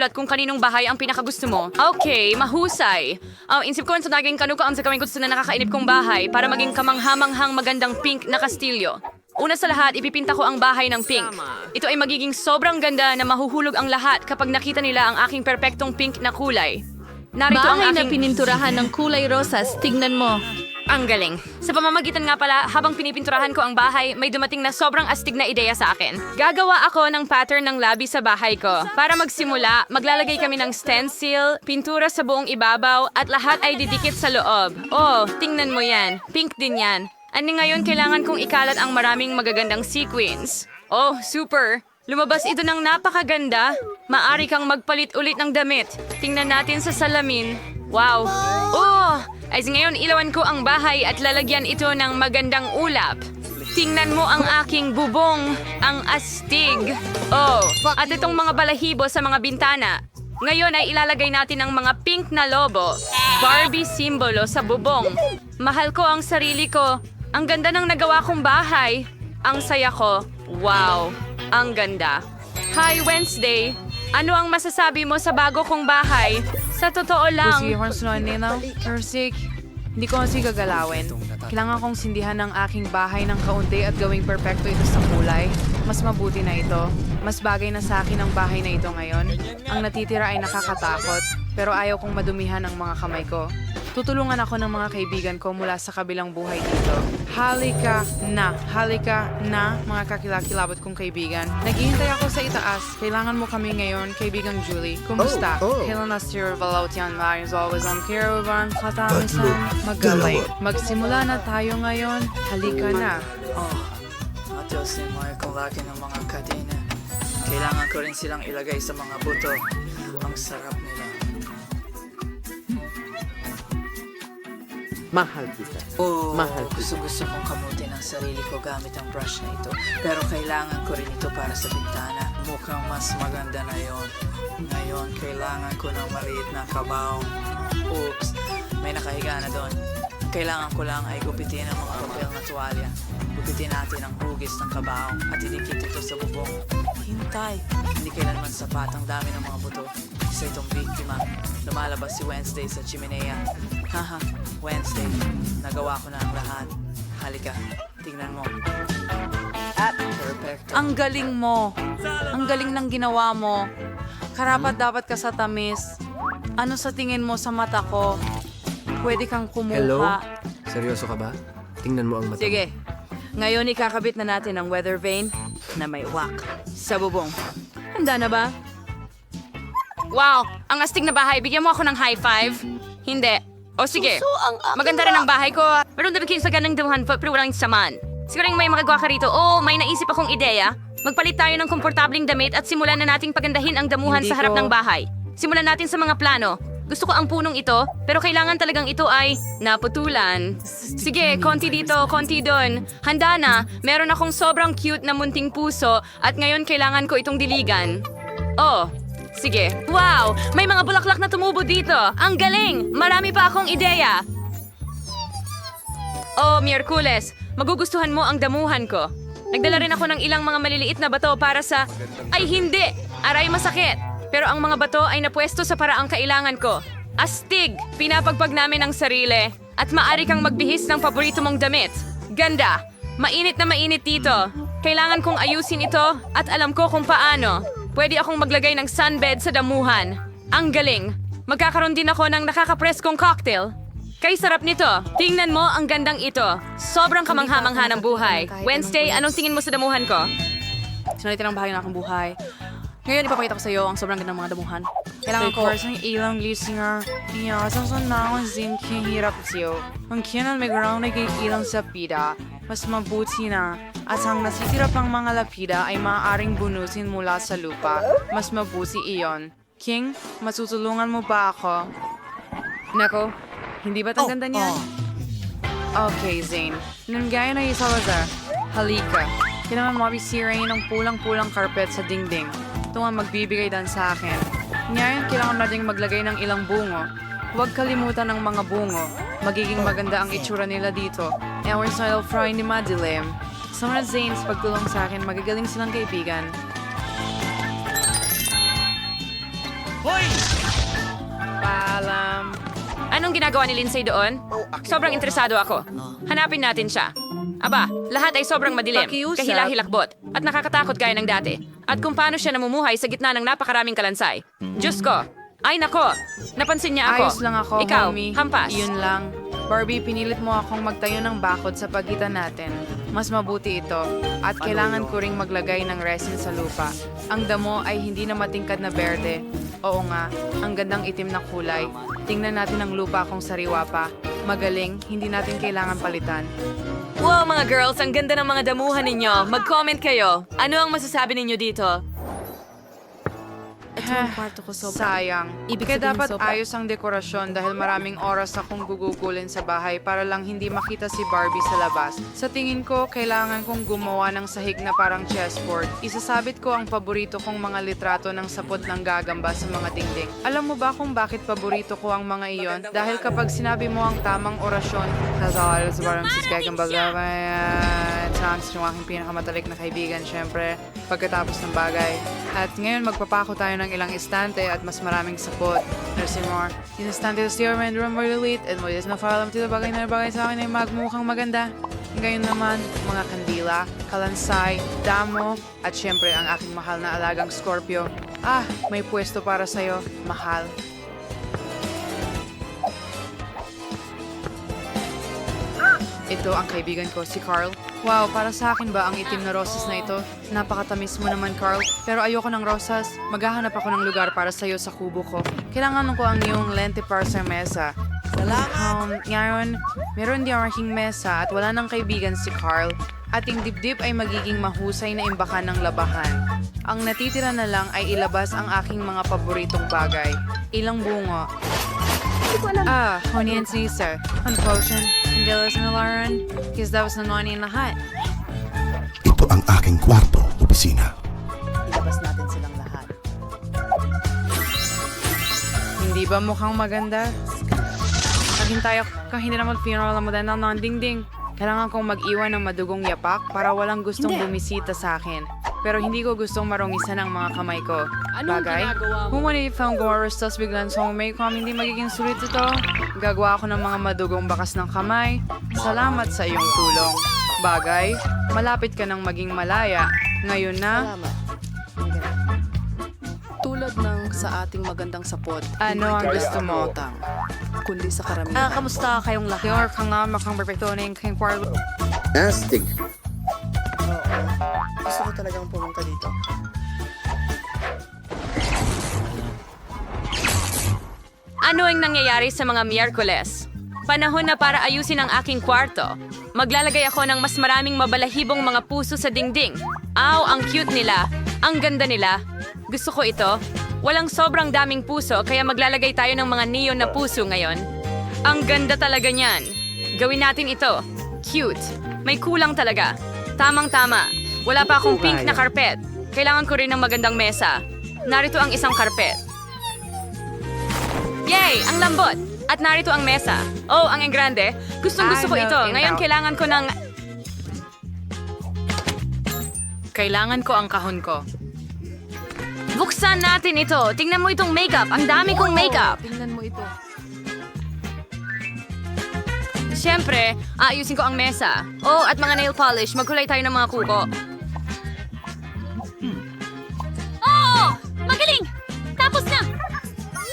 isulat kung kaninong bahay ang pinakagusto mo. Okay, mahusay. Ang insip ko sa naging kanu ko ang sa kaming gusto na nakakainip kong bahay para maging kamanghamanghang magandang pink na kastilyo. Una sa lahat, ipipinta ko ang bahay ng pink. Ito ay magiging sobrang ganda na mahuhulog ang lahat kapag nakita nila ang aking perpektong pink na kulay. Narito ang Bahay na aking... pininturahan ng kulay rosas, tignan mo. Ang galing. Sa pamamagitan nga pala, habang pinipinturahan ko ang bahay, may dumating na sobrang astig na ideya sa akin. Gagawa ako ng pattern ng labi sa bahay ko. Para magsimula, maglalagay kami ng stencil, pintura sa buong ibabaw, at lahat ay didikit sa loob. Oh, tingnan mo yan. Pink din yan. Ani ngayon kailangan kong ikalat ang maraming magagandang sequins. Oh, super! Lumabas ito ng napakaganda. Maari kang magpalit ulit ng damit. Tingnan natin sa salamin. Wow! Oh! Ay ngayon ilawan ko ang bahay at lalagyan ito ng magandang ulap. Tingnan mo ang aking bubong, ang astig. Oh, at itong mga balahibo sa mga bintana. Ngayon ay ilalagay natin ang mga pink na lobo. Barbie simbolo sa bubong. Mahal ko ang sarili ko. Ang ganda ng nagawa kong bahay. Ang saya ko. Wow, ang ganda. Hi Wednesday. Ano ang masasabi mo sa bago kong bahay? Sa totoo lang. Sige, Horns no, Nina. Ersik. Hindi ko kasi gagalawin. Kailangan kong sindihan ng aking bahay ng kaunti at gawing perpekto ito sa kulay. Mas mabuti na ito. Mas bagay na sa akin ang bahay na ito ngayon. Ang natitira ay nakakatakot, pero ayaw kong madumihan ang mga kamay ko. Tutulungan ako ng mga kaibigan ko mula sa kabilang buhay dito. Halika na, halika na, mga kakilakilabot kong kaibigan. Naghihintay ako sa itaas. Kailangan mo kami ngayon, kaibigang Julie. Kumusta? Oh, oh. Kailan na Sir Valentian Mario is always on caravan, katamisan, magalay. Magsimula na tayo ngayon. Halika na. Oh, Matyosin mo kung laki ng mga kadena. Kailangan ko rin silang ilagay sa mga buto. Ang sarap nila. Mahal kita. Oh, Mahal ko. gusto gusto kong kamutin ang sarili ko gamit ang brush na ito. Pero kailangan ko rin ito para sa bintana. Mukhang mas maganda na yon. Ngayon, kailangan ko ng maliit na kabaong. Oops, may nakahiga na doon. Kailangan ko lang ay gupitin ang mga papel na tuwalya. Gupitin natin ang hugis ng kabaong at idikit ito sa bubong. Hintay! Hindi kailanman sapat ang dami ng mga buto. Isa itong biktima. Lumalabas si Wednesday sa chimenea. Haha, Wednesday. Nagawa ko na ang lahat. Halika, tingnan mo. At perfecto. Ang galing mo. Ang galing ng ginawa mo. Karapat dapat ka sa tamis. Ano sa tingin mo sa mata ko? Pwede kang kumuha. Hello? Seryoso ka ba? Tingnan mo ang mata. Sige. Ngayon ikakabit na natin ang weather vane na may wak sa bubong. Handa na ba? Wow, ang astig na bahay. Bigyan mo ako ng high five. Hindi. O sige. Maganda rin ang bahay ko. Meron din kayo sa ganang damuhan pa, pero walang saman. Siguring may magagawa ka rito. Oo, may naisip akong ideya. Magpalit tayo ng komportabling damit at simulan na nating pagandahin ang damuhan Hindi sa harap ko- ng bahay. Simulan natin sa mga plano. Gusto ko ang punong ito, pero kailangan talagang ito ay naputulan. Sige, konti dito, konti doon. Handa na, meron akong sobrang cute na munting puso at ngayon kailangan ko itong diligan. Oh, sige. Wow! May mga bulaklak na tumubo dito. Ang galing! Marami pa akong ideya. Oh, Miyerkules, magugustuhan mo ang damuhan ko. Nagdala rin ako ng ilang mga maliliit na bato para sa... Ay, hindi! Aray, masakit! Pero ang mga bato ay napwesto sa paraang kailangan ko. Astig! Pinapagpag namin ang sarili. At maari kang magbihis ng paborito mong damit. Ganda! Mainit na mainit dito. Kailangan kong ayusin ito at alam ko kung paano. Pwede akong maglagay ng sunbed sa damuhan. Ang galing! Magkakaroon din ako ng nakakapreskong cocktail. Kay sarap nito. Tingnan mo ang gandang ito. Sobrang kamangha-mangha ng buhay. Wednesday, anong tingin mo sa damuhan ko? Sinalitin ang bahagi ng aking buhay. Ngayon, ipapakita ko sa iyo ang sobrang gandang mga damuhan. Kailangan ko ng ilang listener. Iya, sa sunahon sin hirap siyo. Ang kinan may ground na ilang sa pida, mas mabuti na. At ang nasisira pang mga lapida ay maaaring bunusin mula sa lupa. Mas mabuti iyon. King, matutulungan mo ba ako? Nako, hindi ba't ang ganda niyan? Okay, Zane. Nang gaya na Salazar, halika. Kailangan mabisirain ng pulang-pulang carpet sa dingding. Ito ang magbibigay dan sa akin. Ngayon, kailangan natin maglagay ng ilang bungo. Huwag kalimutan ng mga bungo. Magiging maganda ang itsura nila dito. Our style fry ni Madilim. Sa mga Zanes, pagtulong sa akin, magagaling silang kaibigan. Paalam. Anong ginagawa ni Lindsay doon? Sobrang interesado ako. Hanapin natin siya. Aba, lahat ay sobrang madilim, Pakiusap. kahila-hilakbot, at nakakatakot gaya ng dati. At kung paano siya namumuhay sa gitna ng napakaraming kalansay. Diyos ko! Ay nako! Napansin niya ako. Ayos lang ako, Ikaw, homie. hampas. Yun lang. Barbie, pinilit mo akong magtayo ng bakod sa pagitan natin. Mas mabuti ito. At kailangan ko ring maglagay ng resin sa lupa. Ang damo ay hindi na matingkad na berde. Oo nga, ang gandang itim na kulay. Tingnan natin ang lupa kung sariwa pa. Magaling, hindi natin kailangan palitan. Wow mga girls, ang ganda ng mga damuhan ninyo. Mag-comment kayo. Ano ang masasabi ninyo dito? Sayang. Kaya dapat ayos ang dekorasyon dahil maraming oras akong gugugulin sa bahay para lang hindi makita si Barbie sa labas. Sa tingin ko, kailangan kong gumawa ng sahig na parang chessboard. Isasabit ko ang paborito kong mga litrato ng sapot ng gagamba sa mga dingding. Alam mo ba kung bakit paborito ko ang mga iyon? Dahil kapag sinabi mo ang tamang orasyon, Hazal, sa parang sis gagamba, chance yung aking pinakamatalik na kaibigan, syempre, pagkatapos ng bagay. At ngayon, magpapako tayo ng ilang istante at mas maraming sapot. Nursing more. Yung istante sa steer man room were delete and mo na file tito bagay na bagay sa akin ay magmukhang maganda. Ngayon naman, mga kandila, kalansay, damo, at syempre ang aking mahal na alagang Scorpio. Ah, may pwesto para sa'yo, mahal. Ito ang kaibigan ko, si Carl. Wow, para sa akin ba ang itim na rosas na ito? Napakatamis mo naman, Carl. Pero ayoko ng rosas. Maghahanap ako ng lugar para sa'yo sa kubo ko. Kailangan ko ang iyong lente para sa mesa. Salamat! Um, ngayon, meron di aking mesa at wala ng kaibigan si Carl. Ating dibdib ay magiging mahusay na imbakan ng labahan. Ang natitira na lang ay ilabas ang aking mga paboritong bagay. Ilang bungo. Ah, honyan sir. Unfortunate. $20 na because that was the money in the hut. Ito ang aking kwarto, opisina. Ilabas natin silang lahat. Hindi ba mukhang maganda? Naging tayo kung hindi na mag-funeral na maganda ng dingding. Kailangan kong mag-iwan ng madugong yapak para walang gustong bumisita sa akin. Pero hindi ko gustong marungisan ang mga kamay ko. Bagay? Kung wala found Goros, tapos biglang sa may kung hindi magiging sulit ito, gagawa ako ng mga madugong bakas ng kamay. Salamat sa iyong tulong. Bagay? Malapit ka nang maging malaya. Ngayon na, Tulad ng sa ating magandang sapot, ano ang gusto mo? utang, kundi sa karamihan. Ah, kamusta kayong lahat?Yor ka nga, makang perfecto na yung kwarto. Astig. Gusto ko talagang pumunta dito. Ano ang nangyayari sa mga Miyerkules? Panahon na para ayusin ang aking kwarto. Maglalagay ako ng mas maraming mabalahibong mga puso sa dingding. Aw, ang cute nila. Ang ganda nila. Gusto ko ito. Walang sobrang daming puso kaya maglalagay tayo ng mga neon na puso ngayon. Ang ganda talaga niyan. Gawin natin ito. Cute. May kulang talaga. Tamang-tama. Wala pa akong pink na karpet. Kailangan ko rin ng magandang mesa. Narito ang isang karpet. Yay! Ang lambot! At narito ang mesa. Oh, ang engrande. Gustong gusto ko ito. Ngayon kailangan ko ng... Kailangan ko ang kahon ko. Buksan natin ito. Tingnan mo itong makeup. Ang dami kong makeup. Tingnan mo ito. Siyempre, aayusin ko ang mesa. Oh, at mga nail polish. Magkulay tayo ng mga kuko.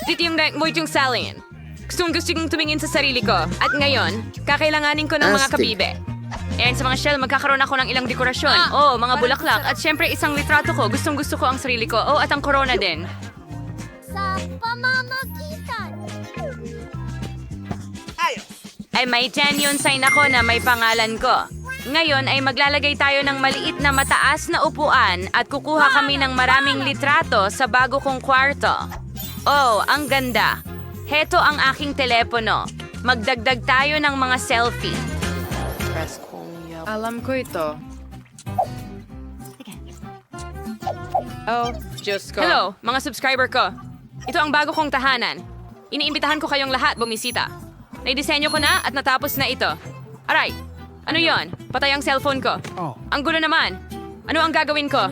Dito yung mo yung salin. Gustong gusto kong tumingin sa sarili ko. At ngayon, kakailanganin ko ng mga Astig. kabibe. And sa mga shell, magkakaroon ako ng ilang dekorasyon. oh, mga bulaklak. At syempre, isang litrato ko. Gustong gusto ko ang sarili ko. Oh, at ang corona din. sa pamamagitan ay may genuine sign ako na may pangalan ko. Ngayon ay maglalagay tayo ng maliit na mataas na upuan at kukuha kami ng maraming litrato sa bago kong kwarto. Oh, ang ganda. Heto ang aking telepono. Magdagdag tayo ng mga selfie. Alam ko ito. Oh, Diyos ko. Hello, mga subscriber ko. Ito ang bago kong tahanan. Iniimbitahan ko kayong lahat bumisita. Naidisenyo ko na at natapos na ito. Aray, ano yon? Patay ang cellphone ko. Ang gulo naman. Ano ang gagawin ko?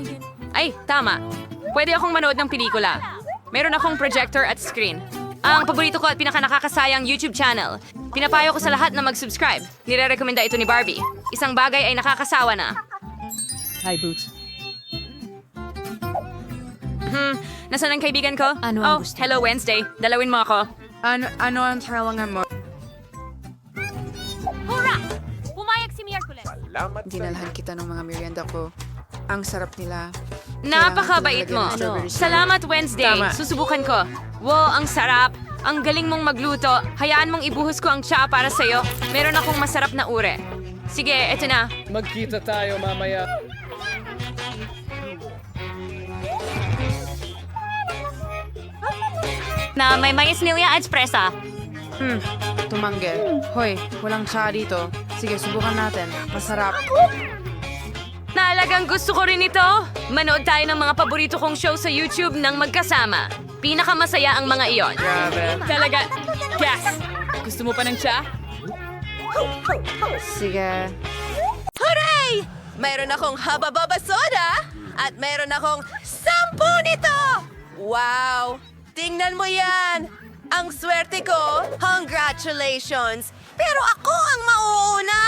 Ay, tama. Pwede akong manood ng pelikula. Meron akong projector at screen. Ang paborito ko at pinakanakakasayang YouTube channel. Pinapayo ko sa lahat na mag-subscribe. Nire-recommenda ito ni Barbie. Isang bagay ay nakakasawa na. Hi, Boots. Hmm, nasaan ang kaibigan ko? Ano oh, ang gusto? hello Wednesday. Dalawin mo ako. Ano, ano ang talangan mo? Hurra! Pumayag si Miyerkules. Dinalhan kita ng mga merienda ko. Ang sarap nila. Napakabait mo. Strawberry Salamat Wednesday. Tama. Susubukan ko. Wow, ang sarap. Ang galing mong magluto. Hayaan mong ibuhos ko ang tsaa para sa'yo. Meron akong masarap na ure. Sige, eto na. Magkita tayo mamaya. Na may mais nilya at presa. Hmm, tumanggi. Hoy, walang tsa dito. Sige, subukan natin. Masarap. Naalagang gusto ko rin ito. Manood tayo ng mga paborito kong show sa YouTube ng magkasama. Pinakamasaya ang mga iyon. Grabe. Talaga, gas. Gusto mo pa ng tsa? Sige. Hooray! Mayroon akong haba-baba soda at mayroon akong sampu nito! Wow! Tingnan mo yan! Ang swerte ko! Congratulations! Pero ako ang mauuna!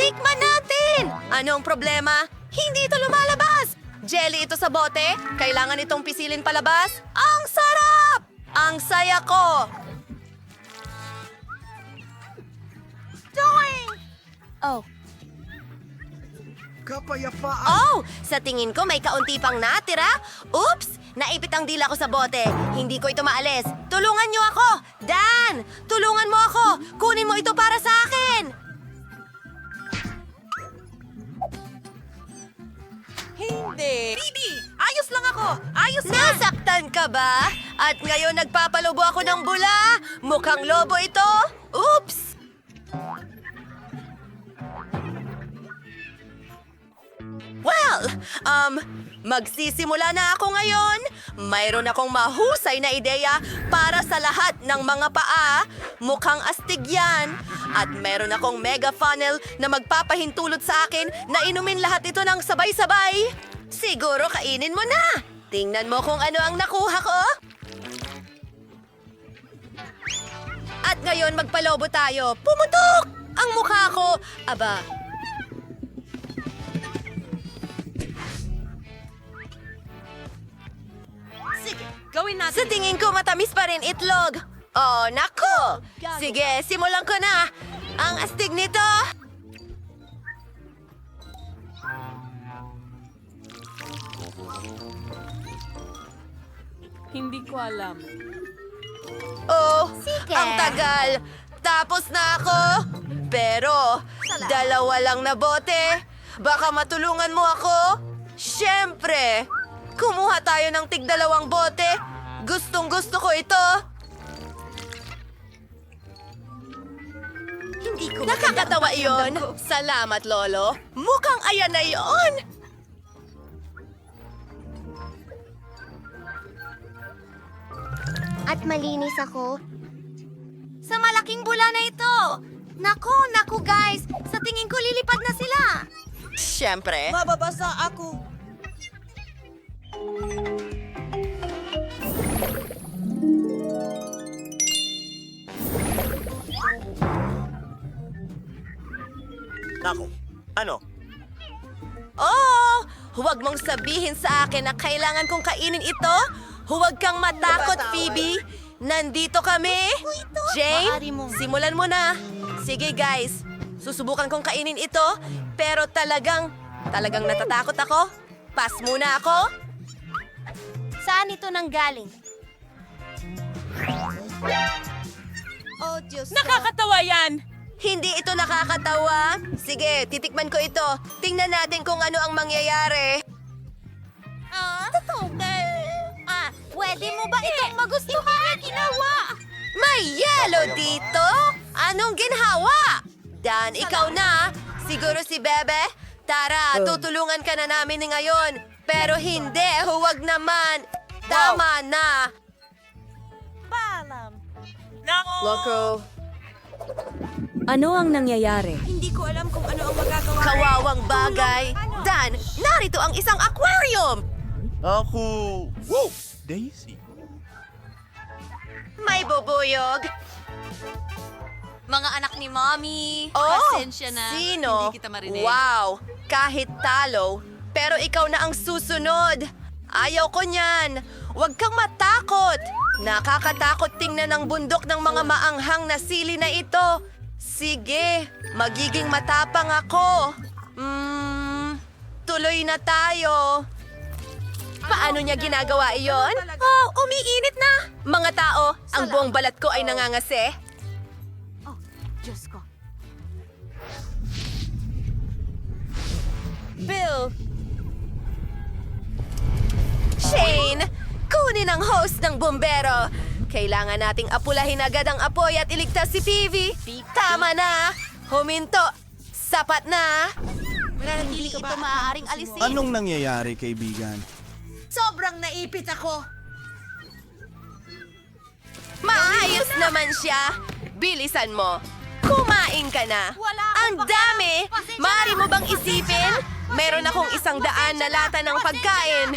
Tikman natin! Anong problema? Hindi ito lumalabas! Jelly ito sa bote? Kailangan itong pisilin palabas? Ang sarap! Ang saya ko! Doing! Oh, Oh! Sa tingin ko may kaunti pang natira. Oops! Naipit ang dila ko sa bote. Hindi ko ito maalis. Tulungan niyo ako! Dan! Tulungan mo ako! Kunin mo ito para sa akin! Hindi! Bibi! Ayos lang ako! Ayos lang! Nasaktan ka ba? At ngayon nagpapalobo ako ng bula? Mukhang lobo ito? Oops! Well, um, magsisimula na ako ngayon. Mayroon akong mahusay na ideya para sa lahat ng mga paa. Mukhang astig yan. At meron akong mega funnel na magpapahintulot sa akin na inumin lahat ito ng sabay-sabay. Siguro kainin mo na. Tingnan mo kung ano ang nakuha ko. At ngayon magpalobo tayo. Pumutok! Ang mukha ko. Aba, Sige, gawin natin. Sa tingin ko matamis pa rin itlog. Oh, nako! Sige, simulan ko na. Ang astig nito. Hindi ko alam. Oh, Sige. ang tagal. Tapos na ako. Pero, dalawa lang na bote. Baka matulungan mo ako? Siyempre. Kumuha tayo ng tigdalawang bote. Gustong gusto ko ito. Hindi ko Nakakatawa iyon. Salamat, Lolo. Mukhang ayan na iyon. At malinis ako. Sa malaking bula na ito! Naku, naku guys! Sa tingin ko lilipad na sila! Siyempre. Mababasa ako. Nako, ano? Oh! Huwag mong sabihin sa akin na kailangan kong kainin ito. Huwag kang matakot, Phoebe. Nandito kami. Jane, simulan mo na. Sige, guys. Susubukan kong kainin ito. Pero talagang, talagang natatakot ako. Pass muna ako. Saan ito nanggaling? Oh, Diyos ko. Nakakatawa yan! Hindi ito nakakatawa. Sige, titikman ko ito. Tingnan natin kung ano ang mangyayari. Ah, totoo pwede mo ba itong magustuhan? ginawa! May yellow dito? Anong ginhawa? Dan, ikaw na. Siguro si Bebe. Tara, tutulungan ka na namin ngayon. Pero hindi, huwag naman. Tama na. Loco. Ano ang nangyayari? Hindi ko alam kung ano ang magagawa. Kawawang bagay. Dan, narito ang isang aquarium. Ako... Wow! Daisy. May bubuyog. Mga anak ni Mommy. Oh, Pasensya na. sino? Hindi kita marinig. Wow, kahit talo. Pero ikaw na ang susunod. Ayaw ko niyan. Huwag kang matakot. Nakakatakot tingnan ang bundok ng mga maanghang na sili na ito. Sige, magiging matapang ako. Hmm, tuloy na tayo. Paano niya ginagawa iyon? Oh, umiinit na! Mga tao, ang buong balat ko ay nangangasi. Diyos ko. Bill! Shane! Kunin ang host ng bumbero! Kailangan nating apulahin agad ang apoy at iligtas si Peavy! Tama na! Huminto! Sapat na! Hindi ito maaaring alisin. Anong nangyayari, kaibigan? Sobrang naipit ako. Maayos naman siya! Bilisan mo! Kumain ka na! Wala Ang dami! Mari mo bang isipin? Meron akong isang daan na lata ng pagkain!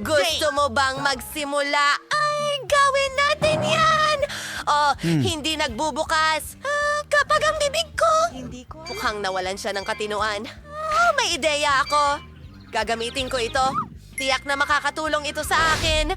Gusto mo bang magsimula? Ay, gawin natin yan! Oh, hindi nagbubukas. Ah, kapag ang bibig ko... Hindi ko... Mukhang nawalan siya ng katinuan. Ah, may ideya ako. Gagamitin ko ito. Tiyak na makakatulong ito sa akin.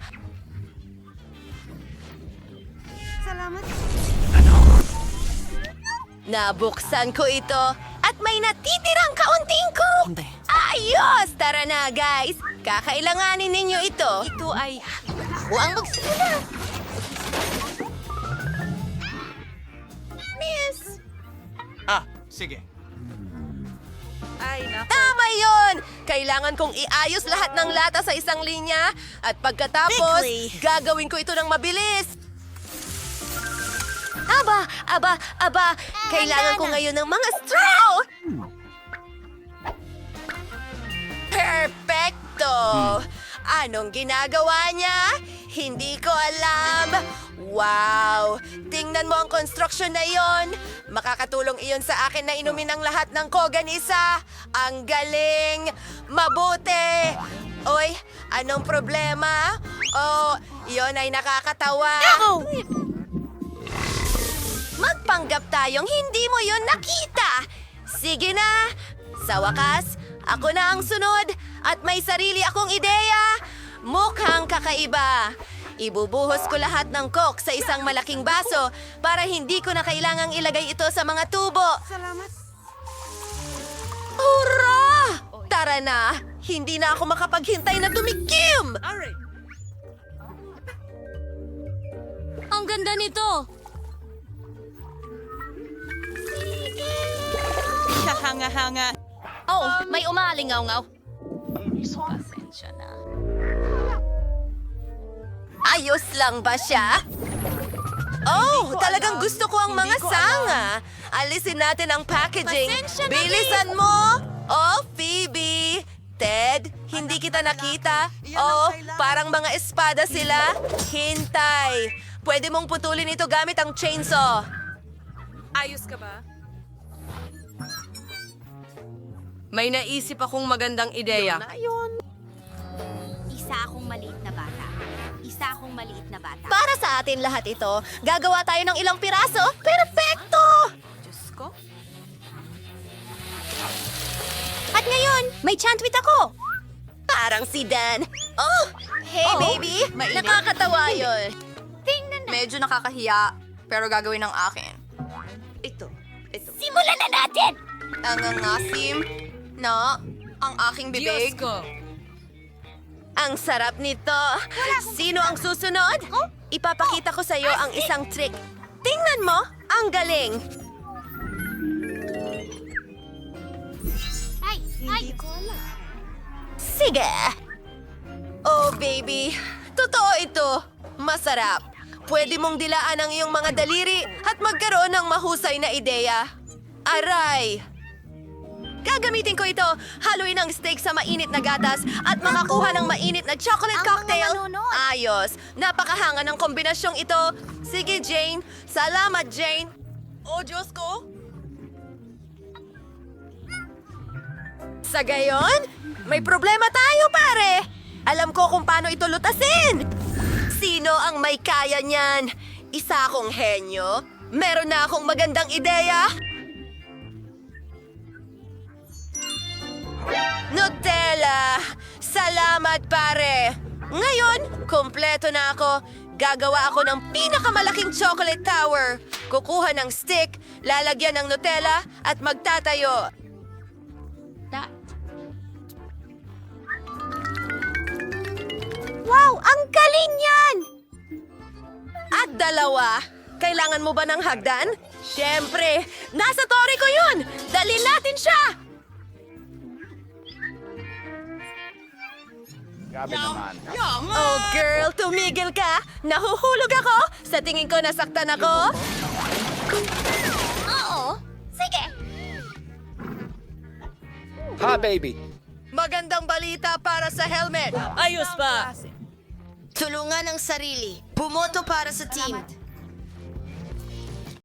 Nabuksan ko ito at may natitirang kaunting coke. Ayos! Tara na, guys. Kakailanganin ninyo ito. Ito ay... Ako ang magsimula. Sige. Tama yon! Kailangan kong iayos lahat ng lata sa isang linya at pagkatapos, gagawin ko ito ng mabilis. Aba, aba, aba, kailangan ko ngayon ng mga straw! Perfecto! Anong ginagawa niya? Hindi ko alam. Wow! Tingnan mo ang construction na yon. Makakatulong iyon sa akin na inumin ang lahat ng kogan isa. Ang galing! Mabuti! Oy, anong problema? Oh, iyon ay nakakatawa. Magpanggap tayong hindi mo yon nakita. Sige na. Sa wakas, ako na ang sunod at may sarili akong ideya. Mukhang kakaiba. Ibubuhos ko lahat ng coke sa isang malaking baso para hindi ko na kailangang ilagay ito sa mga tubo. Salamat. Hurra! Tara na! Hindi na ako makapaghintay na tumikim! Ang ganda nito. Kahanga-hanga. Oh, may umalingaw-ngaw. Pasensya na. Ayos lang ba siya? Oh, talagang gusto ko ang mga sanga. Alisin natin ang packaging. Pasensya na, Bilisan mo! Oh, Phoebe! Ted, hindi kita nakita. Oh, parang mga espada sila. Hintay. Pwede mong putulin ito gamit ang chainsaw. Ayos ka ba? May naisip akong magandang ideya. Isa akong maliit. Isa akong maliit na bata. Para sa atin lahat ito, gagawa tayo ng ilang piraso. Perfecto! Diyos ko. At ngayon, may chantwit ako. Parang si Dan. Oh, hey baby. Nakakatawa yun. Tingnan na. Medyo nakakahiya, pero gagawin ng akin. Ito, ito. Simulan na natin! Ang angasim na ang aking bibig. Ang sarap nito. Sino ang susunod? Ipapakita ko sa iyo ang isang trick. Tingnan mo, ang galing. Ay, ay. Sige. Oh, baby. Totoo ito. Masarap. Pwede mong dilaan ang iyong mga daliri at magkaroon ng mahusay na ideya. Aray! Gagamitin ko ito. Haluin ang steak sa mainit na gatas at makakuha ng mainit na chocolate Ang cocktail. Ayos. Napakahanga ng kombinasyong ito. Sige, Jane. Salamat, Jane. Oh, Diyos ko. Sa gayon, may problema tayo, pare. Alam ko kung paano ito lutasin. Sino ang may kaya niyan? Isa akong henyo? Meron na akong magandang ideya? Nutella! Salamat, pare! Ngayon, kompleto na ako. Gagawa ako ng pinakamalaking chocolate tower. Kukuha ng stick, lalagyan ng Nutella, at magtatayo. Wow, ang galing yan! At dalawa, kailangan mo ba ng hagdan? Siyempre, nasa tori ko yun! Dalhin natin siya! Grabe naman. Oh girl, tumigil ka! Nahuhulog ako! Sa tingin ko nasaktan ako! Oo. Sige. Ha, baby. Magandang balita para sa helmet! Ayos pa! Tulungan ang sarili. Bumoto para sa team.